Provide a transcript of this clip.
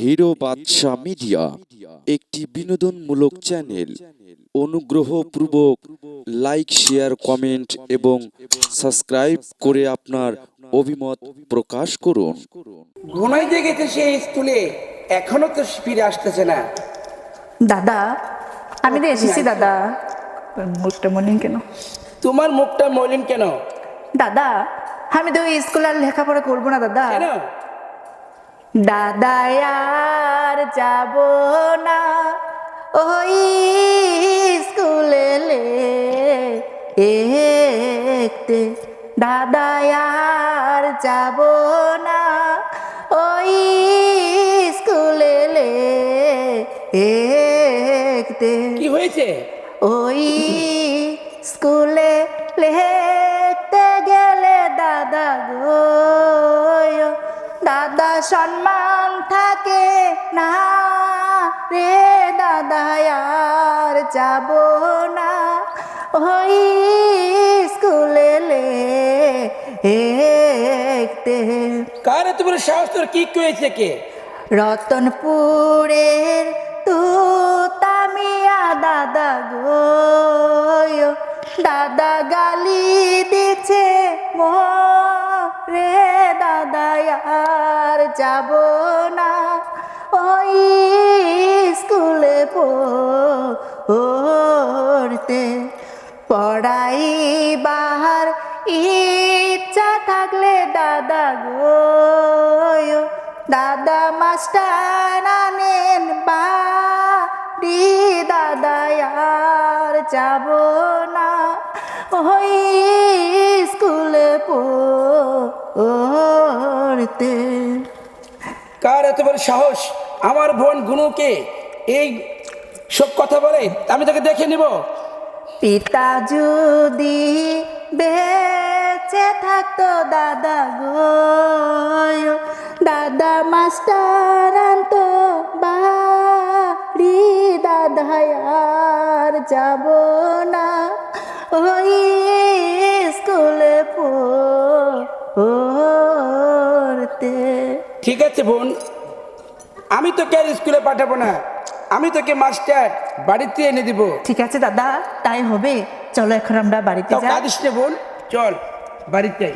Hero বাদশা media একটি বিনোদনমূলক channel. অনুগ্রহ অনুগ্রহপূর্বক লাইক শেয়ার কমেন্ট এবং সাবস্ক্রাইব করে আপনার অভিমত প্রকাশ করুন। ঘুমাইতে গেছে সে স্কুলে এখনও তো ফিরে আসতেছে না। দাদা আমি তো এসেছি দাদা। মুখটা মলিন কেন? তোমার মুখটা মলিন কেন? দাদা আমি তো ওই স্কুল আর লেখাপড়া করব না দাদা। কেন? দাদা আর যাব না। ওই স্কুলে একতে দাদা আর যাব না। ওই স্কুলে একতে কি হয়েছে? ওই স্কুলে লেখতে সম্মান থাকে না রে দাদা আর যাব না। ওই স্কুলে লেখতে কার বড় সাহস তোর? কি হয়েছে কে রতনপুরের তু তামিয়া দাদা গো। দাদা গালি দিচ্ছে রে দাদা আর যাব না। ওই স্কুলে পড়তে। পড়াই বাহার ইচ্ছা থাকলে দাদা গো, দাদা মাস্টার আনেন বাড়ি। দাদা আর যাব না। ওই স্কুলে পড়তে। কার এত বড় সাহস? আমার বোন গুনুকে এই সব কথা বলে, আমি তাকে দেখে নিব। পিতা যদি বেঁচে থাকতো, দাদা গো, দাদা মাস্টার আনতো বাড়ি দাদা আর যাব না। পড়তে ঠিক আছে বোন। আমি তোকে আর স্কুলে পাঠাবো না। আমি তোকে মাস্টার বাড়িতে এনে দিব। ঠিক আছে দাদা তাই হবে। চলো এখন আমরা বাড়িতে যাই। কাঁদিস বোন। চল বাড়িতে যাই